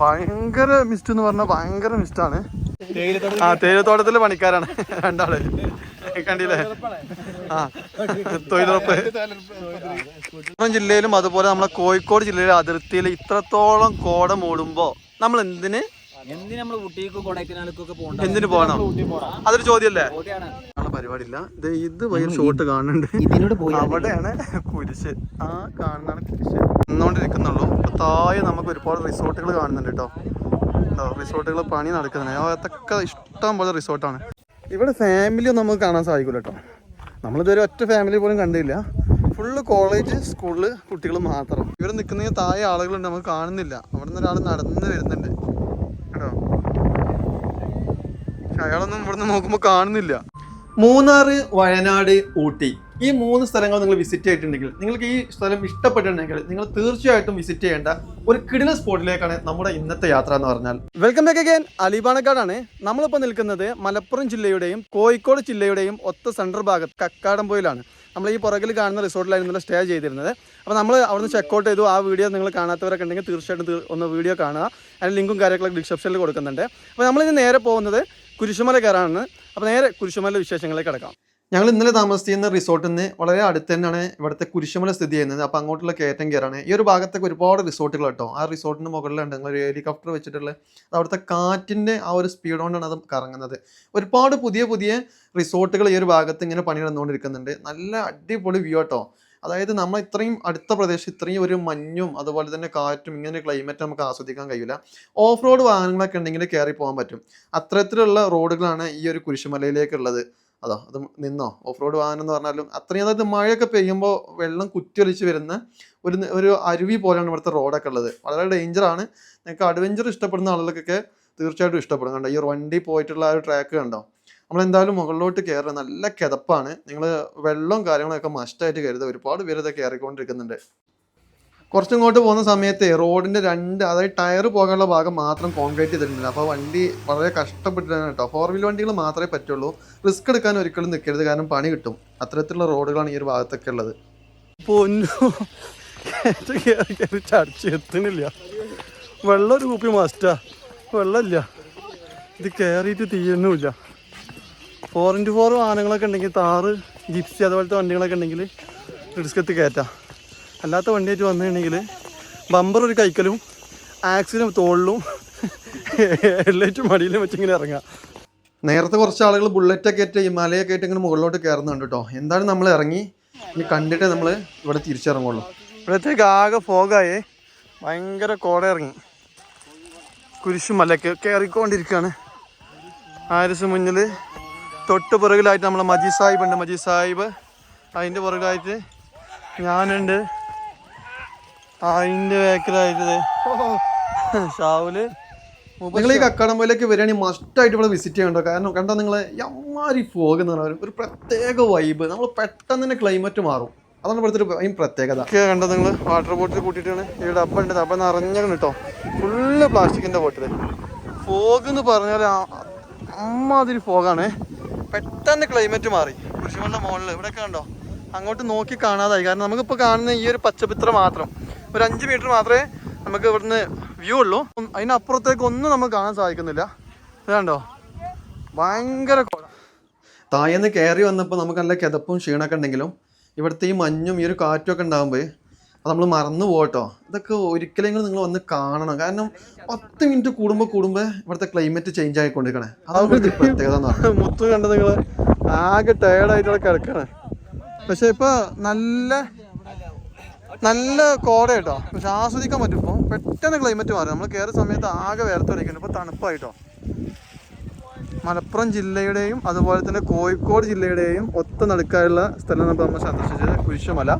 ഭയങ്കര മിസ്റ്റ് എന്ന് പറഞ്ഞാൽ ഭയങ്കര മിസ്റ്റാണ് ആ തേയിലത്തോട്ടത്തിലെ പണിക്കാരാണ് രണ്ടാൾ. കണ്ടില്ലേ? ആ തൊഴിലുറപ്പ്. മലപ്പുറം ജില്ലയിലും അതുപോലെ നമ്മളെ കോഴിക്കോട് ജില്ലയിലെ അതിർത്തിയിൽ ഇത്രത്തോളം കോട മൂടുമ്പോ നമ്മൾ എന്തിന് എന്തിന് നമ്മൾ ഊട്ടിക്കും കൊടൈക്കനാലിക്കൊക്കെ പോകണ്ട? എന്തിന് പോകണം? അതൊരു ചോദ്യമല്ലേ? പരിപാടിയില്ല. ഇത് ഇത് വൈ ഷോട്ട് കാണുന്നുണ്ട്. അവിടെയാണ് കുരിശ് ആ കാണുന്നതാണ് കുരിശ് നിന്നോണ്ടിരിക്കുന്നുള്ളൂ. ഇപ്പൊ താഴെ നമുക്ക് ഒരുപാട് റിസോർട്ടുകൾ കാണുന്നുണ്ട് കേട്ടോ. ഉണ്ടോ റിസോർട്ടുകൾ പണി നടക്കുന്നുണ്ട്. അതൊക്കെ ഇഷ്ടം പോലെ റിസോർട്ടാണ് ഇവിടെ ഫാമിലി ഒന്നും നമുക്ക് കാണാൻ സാധിക്കില്ല കേട്ടോ നമ്മളിതുവരെ ഒറ്റ ഫാമിലി പോലും കണ്ടില്ല. ഫുള്ള് കോളേജ് സ്കൂളിൽ കുട്ടികൾ മാത്രം. ഇവർ നിൽക്കുന്ന താഴെ ആളുകളുണ്ട്. നമുക്ക് കാണുന്നില്ല. അവിടെ നിന്ന് ഒരാൾ നടന്ന് വരുന്നുണ്ട് കേട്ടോ പക്ഷെ അയാളൊന്നും ഇവിടുന്ന് നോക്കുമ്പോൾ കാണുന്നില്ല. മൂന്നാർ വയനാട് ഊട്ടി. ഈ മൂന്ന് സ്ഥലങ്ങൾ നിങ്ങൾ വിസിറ്റ് ചെയ്തിട്ടുണ്ടെങ്കിൽ നിങ്ങൾക്ക് ഈ സ്ഥലം ഇഷ്ടപ്പെട്ടിട്ടുണ്ടെങ്കിൽ നിങ്ങൾ തീർച്ചയായിട്ടും വിസിറ്റ് ചെയ്യേണ്ട ഒരു കിടില സ്പോട്ടിലേക്കാണ് നമ്മുടെ ഇന്നത്തെ യാത്ര എന്ന് പറഞ്ഞാൽ. വെൽക്കം ബാക്ക് അഗൈൻ അലിബാണക്കാടാണ് നമ്മളിപ്പോൾ നിൽക്കുന്നത് മലപ്പുറം ജില്ലയുടെയും കോഴിക്കോട് ജില്ലയുടെയും ഒത്ത സെൻട്രൽ ഭാഗത്ത് കക്കാടംപോയിലാണ് നമ്മൾ ഈ പുറകിൽ കാണുന്ന റിസോർട്ടിലായിരുന്നു സ്റ്റേ ചെയ്തിരുന്നത്. അപ്പോൾ നമ്മൾ അവിടുന്ന് ചെക്കൗട്ട് ചെയ്തു. ആ വീഡിയോ നിങ്ങൾ കാണാത്തവരൊക്കെ ഉണ്ടെങ്കിൽ തീർച്ചയായിട്ടും ഒന്ന് വീഡിയോ കാണുക. അതിന് ലിങ്കും കാര്യങ്ങളൊക്കെ ഡിസ്ക്രിപ്ഷനിൽ കൊടുക്കുന്നുണ്ട്. അപ്പോൾ നമ്മളിനി നേരെ പോകുന്നത് കുരിശുമല കയറാനാണ് അപ്പോൾ നേരെ കുരിശുമല വിശേഷങ്ങളിലേക്ക് കിടക്കാം. ഞങ്ങൾ ഇന്നലെ താമസിച്ചിരുന്ന റിസോർട്ടിൽ നിന്ന് വളരെ അടുത്ത് തന്നെയാണ് ഇവിടുത്തെ കുരിശുമല സ്ഥിതി ചെയ്യുന്നത്. അപ്പോൾ അങ്ങോട്ടുള്ള കയറ്റം കയറാണ്. ഈ ഒരു ഭാഗത്തൊക്കെ ഒരുപാട് റിസോർട്ടുകൾ കേട്ടോ. ആ റിസോർട്ടിന് മുകളിലുണ്ട് നിങ്ങൾ ഒരു ഹെലികോപ്റ്റർ വെച്ചിട്ടുള്ള അവിടുത്തെ കാറ്റിന്റെ ആ ഒരു സ്പീഡ് കൊണ്ടാണ് അത് കറങ്ങുന്നത്. ഒരുപാട് പുതിയ പുതിയ റിസോർട്ടുകൾ ഈ ഒരു ഭാഗത്ത് ഇങ്ങനെ പണി നടന്നുകൊണ്ടിരിക്കുന്നുണ്ട് നല്ല അടിപൊളി വ്യൂ കേട്ടോ അതായത് നമ്മൾ ഇത്രയും അടുത്ത പ്രദേശം ഇത്രയും ഒരു മഞ്ഞും അതുപോലെ തന്നെ കാറ്റും ഇങ്ങനെ ക്ലൈമറ്റ് നമുക്ക് ആസ്വദിക്കാൻ കഴിയില്ല ഓഫ് റോഡ് വാഹനങ്ങളൊക്കെ ഉണ്ടെങ്കിൽ കയറി പോകാൻ പറ്റും. അത്തരത്തിലുള്ള റോഡുകളാണ് ഈ ഒരു കുരിശുമലയിലേക്കുള്ളത്. അതോ അത് നിന്നോ? ഓഫ് റോഡ് വാഹനം എന്ന് പറഞ്ഞാലും അത്രയും അതായത് മഴയൊക്കെ പെയ്യുമ്പോൾ വെള്ളം കുത്തിയൊലിച്ച് വരുന്ന ഒരു ഒരു അരുവി പോലെയാണ് ഇവിടുത്തെ റോഡൊക്കെ ഉള്ളത്. വളരെ ഡേഞ്ചറാണ് നിങ്ങൾക്ക് അഡ്വഞ്ചർ ഇഷ്ടപ്പെടുന്ന ആളുകൾക്കൊക്കെ തീർച്ചയായിട്ടും ഇഷ്ടപ്പെടും. കണ്ടോ ഈ വണ്ടി പോയിട്ടുള്ള ആ ഒരു ട്രാക്ക് കണ്ടോ? നമ്മൾ എന്തായാലും മുകളിലോട്ട് കയറുക നല്ല കിതപ്പാണ്. നിങ്ങൾ വെള്ളവും കാര്യങ്ങളൊക്കെ മസ്റ്റായിട്ട് കരുതുക. ഒരുപാട് പേര് ഇതൊക്കെ കയറിക്കൊണ്ടിരിക്കുന്നുണ്ട് കുറച്ചിങ്ങോട്ട് പോകുന്ന സമയത്ത് റോഡിന്റെ രണ്ട് അതായത് ടയർ പോകാനുള്ള ഭാഗം മാത്രം കോൺക്രീറ്റ് ചെയ്തിട്ടുണ്ട്. അപ്പോൾ വണ്ടി വളരെ കഷ്ടപ്പെട്ടിട്ടാണ് കേട്ടോ. ഫോർ വീൽ വണ്ടികൾ മാത്രമേ പറ്റുള്ളൂ. റിസ്ക് എടുക്കാൻ ഒരിക്കലും നിൽക്കരുത് കാരണം പണി കിട്ടും. അത്തരത്തിലുള്ള റോഡുകളാണ് ഈ ഒരു ഭാഗത്തൊക്കെ ഉള്ളത്. ചടിച്ച് എത്തുന്നില്ല. വെള്ളം ഒരു കുപ്പി മാസ്റ്റാ. വെള്ളമില്ല. ഇത് കയറിയിട്ട് തീയൊന്നുമില്ല. ഫോർ ഇന്റു ഫോർ വാഹനങ്ങളൊക്കെ ഉണ്ടെങ്കിൽ താറ് ജിപ്സി അതുപോലത്തെ വണ്ടികളൊക്കെ ഉണ്ടെങ്കിൽ റിസ്ക് എത്തി കയറ്റാം. അല്ലാത്ത വണ്ടിയായിട്ട് വന്നിട്ടുണ്ടെങ്കിൽ ബമ്പർ ഒരു കൈക്കലും ആക്സിലും തോളിലും ഹെഡ്ലൈറ്റും മടിയിലും വെച്ചിങ്ങനെ ഇറങ്ങാം. നേരത്തെ കുറച്ച് ആളുകൾ ബുള്ളറ്റൊക്കെ ആയിട്ട് ഈ മലയൊക്കെ ആയിട്ട് ഇങ്ങനെ മുകളിലോട്ട് കയറുന്നുണ്ട് കേട്ടോ. എന്താണ് നമ്മൾ ഇറങ്ങി? ഇനി കണ്ടിട്ട് നമ്മൾ ഇവിടെ തിരിച്ചിറങ്ങുള്ളൂ. ഇവിടത്തേക്ക് ആകെ ഫോഗായേ ഭയങ്കര കോട ഇറങ്ങി. കുരിശുമലക്ക് കയറിക്കൊണ്ടിരിക്കുകയാണ്. ആരിസ് മുന്നിൽ തൊട്ട് പുറകിലായിട്ട് നമ്മൾ മജി സാഹിബ് ഉണ്ട് മജി സാഹിബ്. അതിന്റെ പുറകിലായിട്ട് ഞാനുണ്ട്. അതിന്റെ ബാക്കിലായിട്ട് ഷാവുൽ. നിങ്ങൾ ഈ കക്കാടമ്പയിലേക്ക് വരികയാണെങ്കിൽ മസ്റ്റായിട്ട് ഇവിടെ വിസിറ്റ് ചെയ്യണ്ടോ കാരണം കണ്ടോ നിങ്ങൾ എമ്മാരി ഫോഗ് എന്ന് പറഞ്ഞാൽ ഒരു പ്രത്യേക വൈബ് നമ്മൾ പെട്ടെന്ന് തന്നെ ക്ലൈമറ്റ് മാറും. അതാണ് ഇവിടുത്തെ ഒരു അതിന് പ്രത്യേകത. കണ്ടോ നിങ്ങൾ വാട്ടർ ബോട്ടിൽ കൂട്ടിയിട്ടാണ്. ഈ ഡബ്ബ ഉണ്ട്. ഡബ്ബ നിറഞ്ഞാണ് കേട്ടോ ഫുള്ള് പ്ലാസ്റ്റിക്കിന്റെ ബോട്ടിൽ ഫോഗ് എന്ന് പറഞ്ഞാൽ അമ്മാതിരി ഫോഗാണ് പെട്ടെന്ന് ക്ലൈമറ്റ് മാറി. കുരിശുമലിന്റെ മുകളിൽ ഇവിടെയൊക്കെ കണ്ടോ? അങ്ങോട്ട് നോക്കി കാണാതായി. കാരണം നമുക്കിപ്പോൾ കാണുന്ന ഈ ഒരു പച്ചപ്പിത്ര മാത്രം. ഒരു അഞ്ച് മീറ്റർ മാത്രമേ നമുക്ക് ഇവിടുന്ന് വ്യൂ ഉള്ളൂ. അതിനപ്പുറത്തേക്ക് ഒന്നും നമുക്ക് കാണാൻ സാധിക്കുന്നില്ല. ഇതാണ്ടോ ഭയങ്കര തായെന്ന് കയറി വന്നപ്പോൾ നമുക്ക് നല്ല കിതപ്പും ക്ഷീണമൊക്കെ ഉണ്ടെങ്കിലും ഇവിടുത്തെ ഈ മഞ്ഞും ഈ ഒരു കാറ്റും ഒക്കെ ഉണ്ടാകുമ്പോൾ അത് നമ്മൾ മറന്നു പോകട്ടോ ഇതൊക്കെ ഒരിക്കലെങ്കിലും നിങ്ങൾ വന്ന് കാണണം. കാരണം പത്ത് മിനിറ്റ് കൂടുമ്പോ കൂടുമ്പോ ഇവിടുത്തെ ക്ലൈമറ്റ് ചേഞ്ച് ആയിക്കൊണ്ടിരിക്കണേ. അതാണ് കണ്ട നിങ്ങൾ ആകെ പക്ഷെ ഇപ്പൊ നല്ല നല്ല കോട കേട്ടോ പക്ഷെ ആസ്വദിക്കാൻ പറ്റും ഇപ്പോൾ പെട്ടെന്ന് ക്ലൈമറ്റ് മാറി. നമ്മൾ കയറിയ സമയത്ത് ആകെ വേർത്തുടയ്ക്കുന്നു ഇപ്പോൾ തണുപ്പായിട്ടോ. മലപ്പുറം ജില്ലയുടെയും അതുപോലെ തന്നെ കോഴിക്കോട് ജില്ലയുടെയും ഒത്ത നടുക്കായുള്ള സ്ഥലം നമ്മൾ നമ്മൾ സന്ദർശിച്ചത് കുരിശുമല.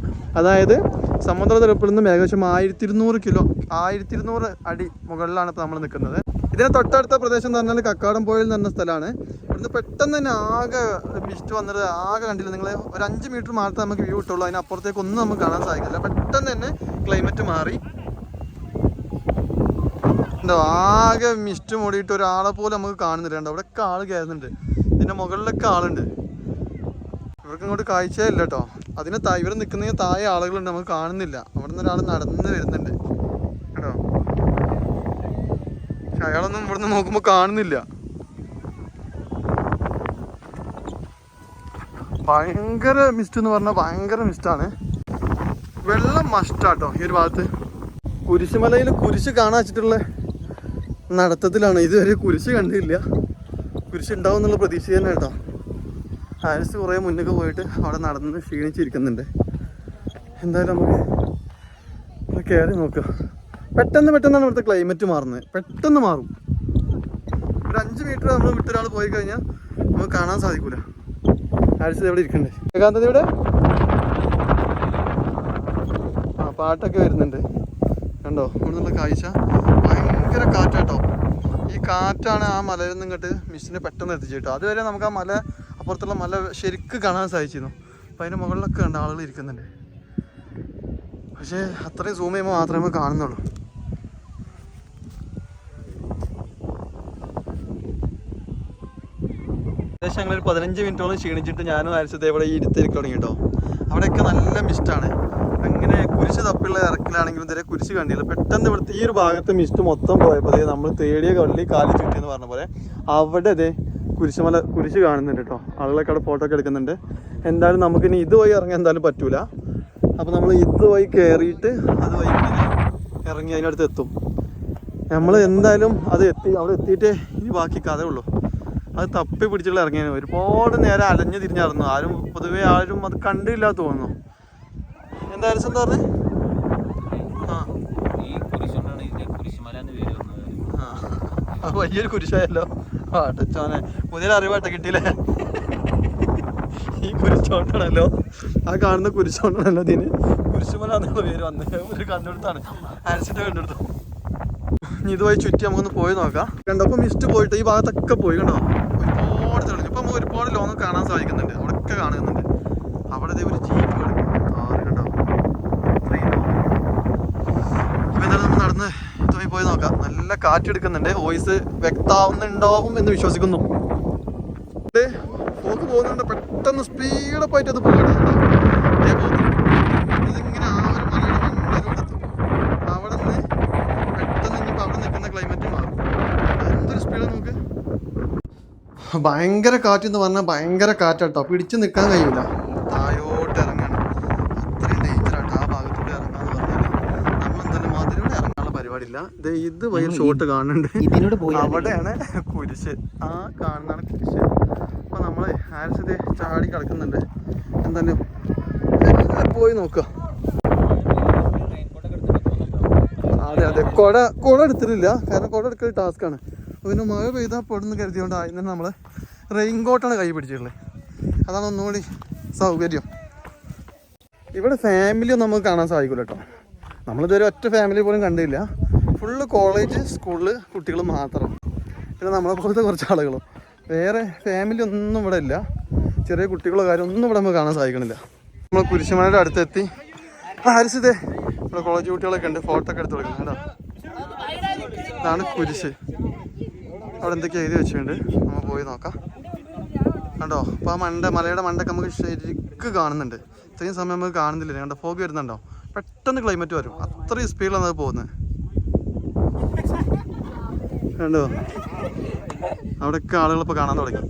അതായത് സമുദ്രനിരപ്പിൽ നിന്നും ഏകദേശം ആയിരത്തി ഇരുന്നൂറ് കിലോ ആയിരത്തി ഇരുന്നൂറ് അടി മുകളിലാണ് ഇപ്പോൾ നമ്മൾ നിൽക്കുന്നത് ഇതിന് തൊട്ടടുത്ത പ്രദേശം എന്ന് പറഞ്ഞാൽ കക്കാടംപോയിൽ എന്ന് പറഞ്ഞ സ്ഥലമാണ്. ഇവിടുന്ന് പെട്ടെന്ന് തന്നെ ആകെ മിസ്റ്റ് വന്നത് ആകെ കണ്ടില്ല നിങ്ങൾ ഒരു അഞ്ച് മീറ്റർ മാത്രമേ നമുക്ക് വ്യൂ കിട്ടുള്ളൂ. അതിനപ്പുറത്തേക്ക് ഒന്നും നമുക്ക് കാണാൻ സാധിക്കില്ല. പെട്ടെന്ന് തന്നെ ക്ലൈമറ്റ് മാറി. ഉണ്ടോ ആകെ മിസ്റ്റ് മൂടിയിട്ട് ഒരാളെ പോലും നമുക്ക് കാണുന്നില്ല അവിടെ അവിടെയൊക്കെ ആൾ കയറുന്നുണ്ട് ഇതിന്റെ മുകളിലൊക്കെ ആളുണ്ട്. ഇവർക്ക് ഇങ്ങോട്ട് കാഴ്ചയില്ല കേട്ടോ. അതിന് താ ഇവർ നിൽക്കുന്ന താഴെ ആളുകളുണ്ട് നമുക്ക് കാണുന്നില്ല. അവിടെ നിന്ന് ഒരാൾ നടന്ന് വരുന്നുണ്ട്. കേട്ടോ? പക്ഷെ അയാളൊന്നും ഇവിടുന്ന് നോക്കുമ്പോൾ കാണുന്നില്ല. ഭയങ്കര മിസ്റ്റ് എന്ന് പറഞ്ഞാൽ ഭയങ്കര മിസ്റ്റാണ് വെള്ളം മസ്റ്റാട്ടോ ഈ ഒരു ഭാഗത്ത്. കുരിശുമലയിൽ കുരിശ് കാണാൻ വെച്ചിട്ടുള്ള നടത്തത്തിലാണ്. ഇതുവരെ കുരിശ് കണ്ടില്ല കുരിശ് ഉണ്ടാവും എന്നുള്ള പ്രതീക്ഷ തന്നെ കേട്ടോ. ഹാരിസ് കുറേ മുന്നൊക്കെ പോയിട്ട് അവിടെ നടന്ന് ക്ഷീണിച്ചിരിക്കുന്നുണ്ട്. എന്തായാലും നമുക്ക് കയറി നോക്കാം. പെട്ടെന്ന് പെട്ടെന്നാണ് ഇവിടുത്തെ ക്ലൈമറ്റ് മാറുന്നത്. പെട്ടെന്ന് മാറും. ഒരു അഞ്ച് മീറ്റർ നമ്മൾ വിട്ടൊരാൾ പോയി കഴിഞ്ഞാൽ നമുക്ക് കാണാൻ സാധിക്കൂല. ഹാരിസ് എവിടെ ഇരിക്കണ്ടേ? ഏകാന്തത ഇവിടെ ആ പാട്ടൊക്കെ വരുന്നുണ്ട്. കണ്ടോ? ഇവിടെ നിന്നുള്ള കാഴ്ച ഭയങ്കര കാറ്റാട്ടോ. ഈ കാറ്റാണ് ആ മലയിൽ നിന്നിങ്ങോട്ട് മിസ്സിനെ പെട്ടെന്ന് എത്തിച്ചു കേട്ടോ അതുവരെ നമുക്ക് ആ മല അപ്പുറത്തുള്ള മല ശരിക്ക് കാണാൻ സാധിച്ചിരുന്നു. അപ്പം അതിന്റെ മുകളിലൊക്കെ ഉണ്ട് ആളുകൾ ഇരിക്കുന്നുണ്ട്. പക്ഷേ അത്രയും സൂം ചെയ്യുമ്പോൾ മാത്രമേ കാണുന്നുള്ളൂ. ഏകദേശം ഞങ്ങൾ ഒരു പതിനഞ്ച് മിനിറ്റോളം ക്ഷീണിച്ചിട്ട് ഞാനും ആരിച്ചത് ഇവിടെ ഈ ഇരുത്തിരിക്ക് തുടങ്ങി കേട്ടോ. അവിടെയൊക്കെ നല്ല മിസ്റ്റാണ് അങ്ങനെ കുരിശ് തപ്പിയുള്ള ഇറക്കിലാണെങ്കിലും ഇതുവരെ കുരിശ് കണ്ടില്ല. പെട്ടെന്ന് ഇവിടുത്തെ ഈ ഒരു ഭാഗത്ത് മിസ്റ്റ് മൊത്തം പോയപ്പോൾ നമ്മൾ തേടിയ കള്ളി കാലി ചുറ്റി എന്ന് പറഞ്ഞ പോലെ അവിടെ അതെ കുരിശുമല കുരിശ് കാണുന്നുണ്ട് കേട്ടോ. ആളുകളൊക്കെ അവിടെ ഫോട്ടോ ഒക്കെ എടുക്കുന്നുണ്ട്. എന്തായാലും നമുക്കിനി ഇനി ഇതുവഴി ഇറങ്ങാൻ എന്തായാലും പറ്റൂല. അപ്പോൾ നമ്മൾ ഇതുവഴി കയറിയിട്ട് അത് വഴി ഇങ്ങനെ ഇറങ്ങി അതിനടുത്ത് എത്തും. നമ്മൾ എന്തായാലും അത് എത്തി അവിടെ എത്തിയിട്ടേ ഇനി ബാക്കി കഥയുള്ളൂ അത് തപ്പി പിടിച്ചുള്ള ഇറങ്ങിയാണ്. ഒരുപാട് നേരം അലഞ്ഞു തിരിഞ്ഞിറങ്ങുന്നു ആരും പൊതുവെ ആരും അത് കണ്ടില്ല തോന്നുന്നു. എന്തായാലും എന്താ പറഞ്ഞത് ആ. വലിയൊരു കുരിശായല്ലോ. ആട്ടച്ചോനെ പുതിയ അറിവാട്ട കിട്ടിയില്ലേ? ഈ കുരിശോണ്ടാണല്ലോ ആ കാണുന്ന കുരിശോണ്ടാണല്ലോ ഇതിന്. കുരിശുമല എന്നുള്ള പേര് വന്നത്. ഒരു കണ്ടെടുത്താണ് അരച്ചിട്ട് കണ്ടെടുത്തു ഇനി ഇതുവഴി ചുറ്റി നമുക്കൊന്ന് പോയി നോക്കാം. കണ്ടപ്പോൾ മിസ്റ്റ് പോയിട്ട് ഈ ഭാഗത്തൊക്കെ പോയി കണ്ടോ? ഒരുപാട് തെളിഞ്ഞു. ഇപ്പം ഒരുപാട് ലോങ് കാണാൻ സാധിക്കുന്നുണ്ട്. അവിടെയൊക്കെ കാണുന്നുണ്ട്. അവിടെ ഒരു ജീപ്പ് കിടക്കും ആറ് കണ്ടോ ഇത്രയും long. അപ്പൊ എന്തായാലും നമ്മൾ നടന്ന് ഇതുവഴി പോയി നോക്കാം. നല്ല കാറ്റെടുക്കുന്നുണ്ട്. വോയിസ് വ്യക്താവുന്നുണ്ടാവും എന്ന് വിശ്വസിക്കുന്നു. പോക്ക് പോകുന്നുണ്ട്. പെട്ടെന്ന് സ്പീഡപ്പ് ആയിട്ട് അത് പോകട്ടെ. ഇതിങ്ങനെ ഇനിയിപ്പോ അവിടെ നിൽക്കുന്ന മാറും. സ്പീഡ് ഭയങ്കര കാറ്റ് എന്ന് പറഞ്ഞാൽ ഭയങ്കര കാറ്റാട്ടോ. പിടിച്ചു നിൽക്കാൻ കഴിയൂല താഴോട്ട് ഇറങ്ങാണ് അത്രയും ഡേഞ്ചർ ആട്ടോ ആ ഭാഗത്തൂടെ ഇറങ്ങാന്ന് പറഞ്ഞാൽ നമ്മളെന്തായാലും അതിലൂടെ ഇറങ്ങാനുള്ള പരിപാടിയില്ല ദേ ഇത് വയർ ഷോട്ട് കാണുന്നുണ്ട്. ഇതിനോട് പോയി അവിടെയാണ് കുരിശ്. ആ കാണുന്നതാണ് കുരിശ്. അപ്പൊ നമ്മൾ ഹാരിസ് ചാടി കിടക്കുന്നുണ്ട്? എന്തായാലും പോയി നോക്ക. അതെ അതെ. കുട കുട എടുത്തിട്ടില്ല. കാരണം കുട എടുക്കൽ ടാസ്ക് ആണ്. പിന്നെ മഴ പെയ്താൽ പെടുന്ന് കരുതിയോണ്ട് ആദ്യം തന്നെ നമ്മൾ റെയിൻ കോട്ടാണ് കൈ പിടിച്ചിട്ടുള്ളത് അതാണ് ഒന്നുകൂടി സൗകര്യം. ഇവിടെ ഫാമിലി ഒന്നും നമുക്ക് കാണാൻ സാധിക്കില്ല കേട്ടോ നമ്മളിതുവരെ ഒറ്റ ഫാമിലി പോലും കണ്ടില്ല. ഫുള്ള് കോളേജ് സ്കൂളിൽ കുട്ടികൾ മാത്രം. പിന്നെ നമ്മളെ പോലത്തെ കുറച്ച് ആളുകളും. വേറെ ഫാമിലി ഒന്നും ഇവിടെ ഇല്ല. ചെറിയ കുട്ടികളോ കാര്യം ഒന്നും ഇവിടെ നമുക്ക് കാണാൻ സാധിക്കണില്ല. നമ്മൾ കുരിശുമലയുടെ അടുത്തെത്തി. ഹാരിസിതേ ഇവിടെ കോളേജ് കുട്ടികളൊക്കെ ഉണ്ട്. ഫോട്ടോ ഒക്കെ എടുത്ത് കൊടുക്കുന്നത് കേട്ടോ ഇതാണ് കുരിശ്. അവിടെ എന്തൊക്കെ എഴുതി വെച്ചിട്ടുണ്ട്. നമ്മൾ പോയി നോക്കാം. കണ്ടോ? അപ്പോൾ ആ മണ്ട മലയുടെ മണ്ടൊക്കെ നമുക്ക് ശരിക്ക് കാണുന്നുണ്ട്. ഇത്രയും സമയം നമുക്ക് കാണുന്നില്ല. കണ്ടോ? ഫോഗ് വരുന്നുണ്ടോ? പെട്ടെന്ന് ക്ലൈമറ്റ് വരും. അത്രയും സ്പീഡിലാണ് അത് പോകുന്നത്. കണ്ടോ? അവിടെയൊക്കെ ആളുകൾ ഇപ്പോൾ കാണാൻ തുടങ്ങി.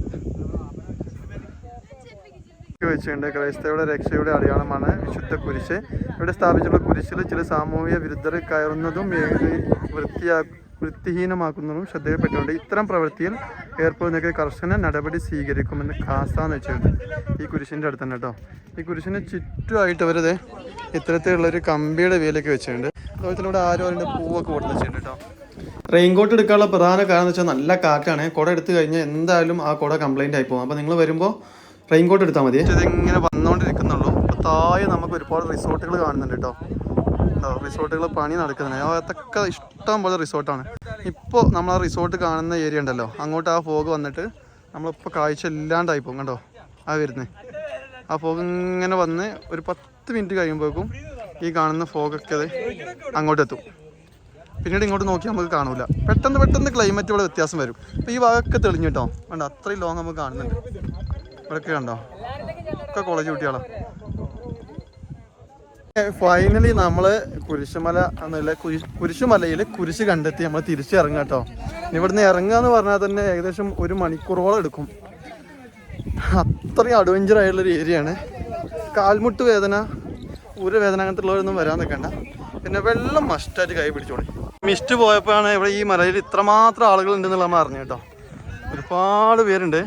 വെച്ചിട്ടുണ്ട്. ക്രൈസ്തവയുടെ രക്ഷയുടെ അടയാളമാണ് വിശുദ്ധ കുരിശ്. ഇവിടെ സ്ഥാപിച്ചിട്ടുള്ള കുരിശിൽ ചില സാമൂഹിക വിരുദ്ധർ കയറുന്നതും വൃത്തിയാ വൃത്തിഹീനമാക്കുന്നതും ശ്രദ്ധയിൽപ്പെട്ടുണ്ട് ഇത്തരം പ്രവൃത്തിയിൽ ഏർപ്പെടുന്നൊക്കെ കർശന നടപടി സ്വീകരിക്കുമെന്ന് കാസാന്ന് വെച്ചിട്ടുണ്ട്. ഈ കുരിശിന്റെ അടുത്ത് കേട്ടോ. ഈ കുരിശിന് ചുറ്റുമായിട്ട് അവരത് ഇത്തരത്തിലുള്ള ഒരു കമ്പിയുടെ വേലൊക്കെ വെച്ചിട്ടുണ്ട്. അതുപോലെ ആരോ അതിന്റെ പൂവൊക്കെ കൊടുത്ത് വെച്ചിട്ടുണ്ട് കേട്ടോ. റെയിൻകോട്ട് എടുക്കാനുള്ള പ്രധാന കാരണം എന്ന് വെച്ചാൽ നല്ല കാറ്റാണ്. കുട എടുത്തു കഴിഞ്ഞാൽ എന്തായാലും ആ കുട കംപ്ലൈന്റ് ആയി പോകും. അപ്പോൾ നിങ്ങൾ വരുമ്പോൾ റെയിൻകോട്ട് എടുത്താൽ മതി. ഇതിങ്ങനെ വന്നുകൊണ്ടിരിക്കുന്നുള്ളൂ അപ്പോൾ താഴെ നമുക്ക് ഒരുപാട് റിസോർട്ടുകൾ കാണുന്നുണ്ട് കേട്ടോ. റിസോർട്ടുകൾ പണി നടക്കുന്നത് അതൊക്കെ ഇഷ്ടം പോലെ റിസോർട്ടാണ്. ഇപ്പോൾ നമ്മൾ ആ റിസോർട്ട് കാണുന്ന ഏരിയ ഉണ്ടല്ലോ. അങ്ങോട്ട് ആ ഫോഗ് വന്നിട്ട് നമ്മളിപ്പോൾ കാഴ്ച ഇല്ലാണ്ടായി പോകും. കണ്ടോ? ആ വരുന്നത് ആ ഫോഗ് ഇങ്ങനെ വന്ന് ഒരു പത്ത് മിനിറ്റ് കഴിയുമ്പോഴേക്കും ഈ കാണുന്ന ഫോഗൊക്കെ അത് അങ്ങോട്ടെത്തും. പിന്നീട് ഇങ്ങോട്ട് നോക്കി നമുക്ക് കാണൂല. പെട്ടെന്ന് പെട്ടെന്ന് ക്ലൈമറ്റ് ഇവിടെ വ്യത്യാസം വരും. അപ്പം ഈ ഭാഗമൊക്കെ തെളിഞ്ഞു കേട്ടോ. വേണ്ട അത്രയും ലോങ് നമുക്ക് കാണുന്നുണ്ട്. ഇവിടെയൊക്കെ കണ്ടോ? ഒക്കെ കോളേജ് കുട്ടികളാണ് ഫൈനലി നമ്മൾ കുരിശുമല എന്നുള്ള കുരിശുമലയിൽ കുരിശ് കണ്ടെത്തി നമ്മൾ തിരിച്ചിറങ്ങാം കേട്ടോ. ഇവിടുന്ന് ഇറങ്ങുക എന്ന് പറഞ്ഞാൽ തന്നെ ഏകദേശം ഒരു മണിക്കൂറോളം എടുക്കും. അത്രയും അഡ്വഞ്ചർ ആയിട്ടുള്ളൊരു ഏരിയയാണ് കാൽമുട്ട് വേദന ഊര വേദന അങ്ങനത്തെ ഉള്ളവരൊന്നും വരാൻ നിൽക്കണ്ട. പിന്നെ വെള്ളം മസ്റ്റായിട്ട് കൈ പിടിച്ചോളി മിസ്റ്റ് പോയപ്പോഴാണ് ഇവിടെ ഈ മലയിൽ ഇത്രമാത്രം ആളുകൾ ഉണ്ടെന്നുള്ള നമ്മൾ അറിഞ്ഞു കേട്ടോ. ഒരുപാട് പേരുണ്ട്.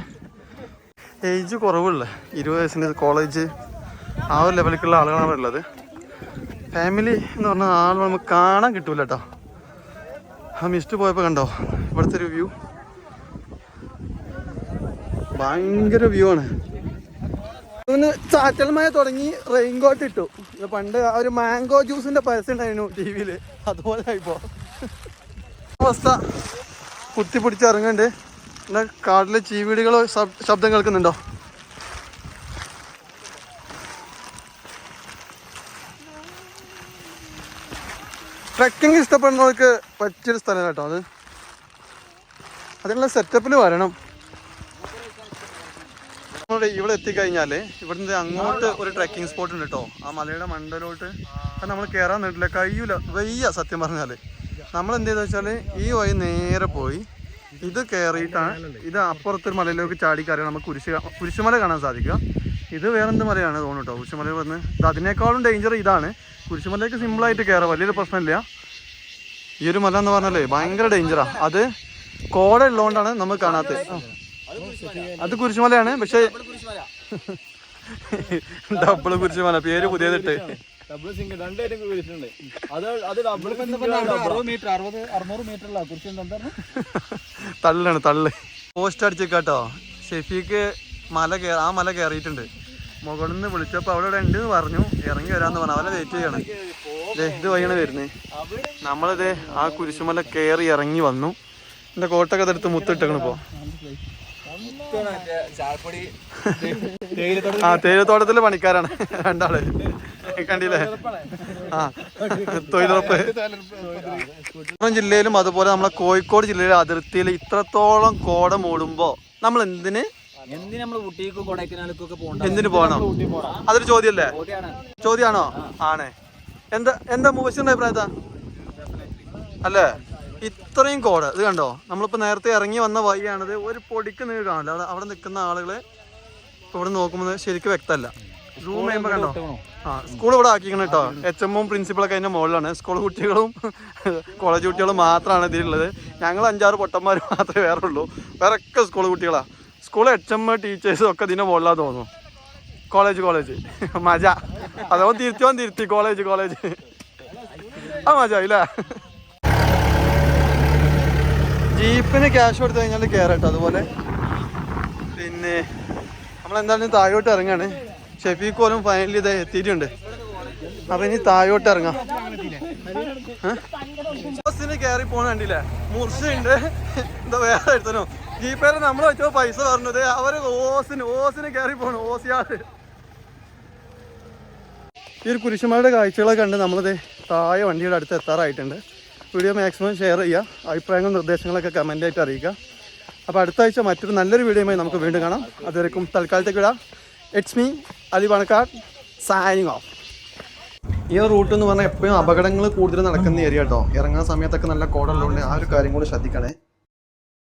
ഏജ് കുറവുള്ള ഇരുപത് വയസ്സിന്റെ കോളേജ് ആ ഒരു ലെവലിലേക്കുള്ള ആളുകളാണ് ഉള്ളത്. ഫാമിലി എന്ന് പറഞ്ഞാൽ ആൾ നമുക്ക് കാണാൻ കിട്ടൂല കേട്ടോ. ആ മിസ്റ്റ് പോയപ്പോൾ കണ്ടോ? ഇവിടുത്തെ ഒരു വ്യൂ ഭയങ്കര വ്യൂ ആണ്. ഒന്ന് ചാറ്റൽ മഴ തുടങ്ങി റെയിൻകോട്ട് ഇട്ടു. ഇത് പണ്ട് ആ ഒരു മാംഗോ ജ്യൂസിന്റെ പരസ്യം ഉണ്ടായിരുന്നു ടി വിയിൽ അതുപോലെ ആയിപ്പോ. അവസ്ഥ കുത്തിപ്പിടിച്ച് ഇറങ്ങുന്നുണ്ട് പിന്നെ കാട്ടിലെ ചീവീടുകളോ ശബ്- ശബ്ദം കേൾക്കുന്നുണ്ടോ? ട്രക്കിംഗ് ഇഷ്ടപ്പെടുന്നവർക്ക് പറ്റിയൊരു സ്ഥലം കേട്ടോ അത്. അതിനുള്ള സെറ്റപ്പിൽ വരണം. നമ്മളുടെ ഇവിടെ എത്തിക്കഴിഞ്ഞാൽ ഇവിടുന്ന് അങ്ങോട്ട് ഒരു ട്രക്കിംഗ് സ്പോട്ട് ഉണ്ട് കേട്ടോ ആ മലയുടെ മണ്ടലോട്ട്. അത് നമ്മൾ കയറാൻ നിന്നിട്ടില്ല. കഴിയൂല. വയ്യ സത്യം പറഞ്ഞാൽ നമ്മൾ എന്ത് ചെയ്തെന്ന് വെച്ചാൽ ഈ വഴി നേരെ പോയി. ഇത് കയറിയിട്ടാണ് ഇത് അപ്പുറത്തൊരു മലയിലേക്ക് ചാടി കയറിയാൽ നമുക്ക് കുരിശ് കുരിശുമല കാണാൻ സാധിക്കുക. ഇത് വേറെന്ത് മലയാണ് തോന്നുന്നു കേട്ടോ കുരിശുമല വന്ന് ഇത് അതിനേക്കാളും ഡേഞ്ചർ ഇതാണ്. കുരിശുമലയ്ക്ക് സിമ്പിളായിട്ട് കയറാം വലിയൊരു പ്രശ്നമില്ല. ഈ ഒരു മല എന്ന് പറഞ്ഞാലേ ഭയങ്കര ഡേഞ്ചറാ അത് കോട ഉള്ളതുകൊണ്ടാണ് നമ്മൾ കാണാത്തത്. അത് കുരിശുമലയാണ് പക്ഷെ ഡബിൾ കുരിശുമല പേര് പുതിയതിട്ട്. ഡബിൾ സിംഗിൾ കുരിശുണ്ട് അത് അത് ഡബിൾ അറുപത് മീറ്റർ അറുപത് അറുന്നൂറ് മീറ്ററിലാ കുറിച്ച് എന്താണ് തള്ളാണ് തള്ള്. പോസ്റ്റ് അടിച്ചേക്കാട്ടോ. ഷെഫീക്ക് മല കയറി ആ മല കയറിയിട്ടുണ്ട്. മുകളിൽ നിന്ന് വിളിച്ചപ്പോൾ അവിടെ ഇവിടെ ഉണ്ട് പറഞ്ഞു. ഇറങ്ങി വരാന്ന് പറഞ്ഞു. അവരെ വെയിറ്റ് ചെയ്യണം. ദേ, ഇത് വഴിയാണ് വരുന്നത് നമ്മളിത് ആ കുരിശുമല കയറി ഇറങ്ങി വന്നു. എന്റെ കോട്ടൊക്കെ അതെടുത്ത് ചായപ്പൊടി ആ തേയിലത്തോട്ടത്തിലെ പണിക്കാരാണ് രണ്ടാൾ. കണ്ടില്ലേ? ആ തൊഴിലുറപ്പ്. മലപ്പുറം ജില്ലയിലും അതുപോലെ നമ്മളെ കോഴിക്കോട് ജില്ലയിലെ അതിർത്തിയിൽ ഇത്രത്തോളം കോട മൂടുമ്പോ നമ്മൾ എന്തിന് എന്തിനു പോകണം? അതൊരു ചോദ്യല്ലേ ചോദ്യാണോ. ആണേ ആണ്. എന്താ എന്താ മൂവശ്യന്റെ അഭിപ്രായത്താ അല്ലേ? ഇത്രയും കോട. ഇത് കണ്ടോ? നമ്മളിപ്പോ നേരത്തെ ഇറങ്ങി വന്ന വഴിയാണിത്. ഒരു പൊടിക്ക് നീ കാണില്ല അവിടെ അവിടെ നിൽക്കുന്ന ആളുകൾ ഇവിടെ നോക്കുമ്പോൾ ശരിക്കും വ്യക്തമല്ല. സൂം ചെയ്യുമ്പോ കണ്ടോ? ആ സ്കൂൾ ഇവിടെ ആക്കിക്കണം കേട്ടോ. എച്ച് എം എമ്മും പ്രിൻസിപ്പളൊക്കെ അതിന്റെ മുകളിലാണ്. സ്കൂൾ കുട്ടികളും കോളേജ് കുട്ടികളും മാത്രമാണ് ഇതിലുള്ളത്. ഞങ്ങൾ അഞ്ചാറ് പൊട്ടന്മാർ മാത്രമേ വേറെ ഉള്ളൂ വേറെ ഒക്കെ സ്കൂൾ കുട്ടികളാ സ്കൂൾ എച്ച് എം ടീച്ചേഴ്സും ഒക്കെ ഇതിന്റെ മുകളിലാണ് തോന്നുന്നു. കോളേജ് കോളേജ് മജ. അതോ തിരുത്തിയോ തിരുത്തി. കോളേജ് കോളേജ് ആ മജ ഇല്ല? ജീപ്പിന് ക്യാഷ് കൊടുത്തു കഴിഞ്ഞാൽ കയറട്ടോ അതുപോലെ. പിന്നെ നമ്മൾ എന്തായാലും താഴോട്ട് ഇറങ്ങാണ്. ഷെഫീഖോലും ഫൈനലി ഇത് എത്തിയിട്ടുണ്ട്. അപ്പൊ ഇനി താഴോട്ട് ഇറങ്ങാം. ബസ്സിന് കയറി പോണ കണ്ടില്ലേ? മുർഷുണ്ട് എന്താ വേറെ എടുത്തനോ ജീപ്പേര് നമ്മൾ വെച്ചോ പൈസ പറഞ്ഞത് അവർ ഓസിന് ഓസിന് കയറി പോണു ഓസിയാൾ. ഈ ഒരു കുരിശുമാരുടെ കാഴ്ചകളൊക്കെ കണ്ട് നമ്മളിത് താഴെ വണ്ടിയുടെ അടുത്ത് എത്താറായിട്ടുണ്ട്. വീഡിയോ മാക്സിമം ഷെയർ ചെയ്യുക. അഭിപ്രായങ്ങളും നിർദ്ദേശങ്ങളൊക്കെ കമന്റ് ആയിട്ട് അറിയിക്കുക. അപ്പോൾ അടുത്ത ആഴ്ച മറ്റൊരു നല്ലൊരു വീഡിയോയുമായി നമുക്ക് വീണ്ടും കാണാം. അതുവരെക്കും തൽക്കാലത്തേക്ക് വിടാം. It's me Ali Panakkad signing off ഈ റൂട്ട് എന്ന് പറഞ്ഞാൽ എപ്പോഴും അപകടങ്ങൾ കൂടുതൽ നടക്കുന്ന ഏരിയ കേട്ടോ ഇറങ്ങുന്ന സമയത്തൊക്കെ നല്ല കോടുള്ളതുകൊണ്ട് ആ ഒരു കാര്യം കൂടി ശ്രദ്ധിക്കണേ.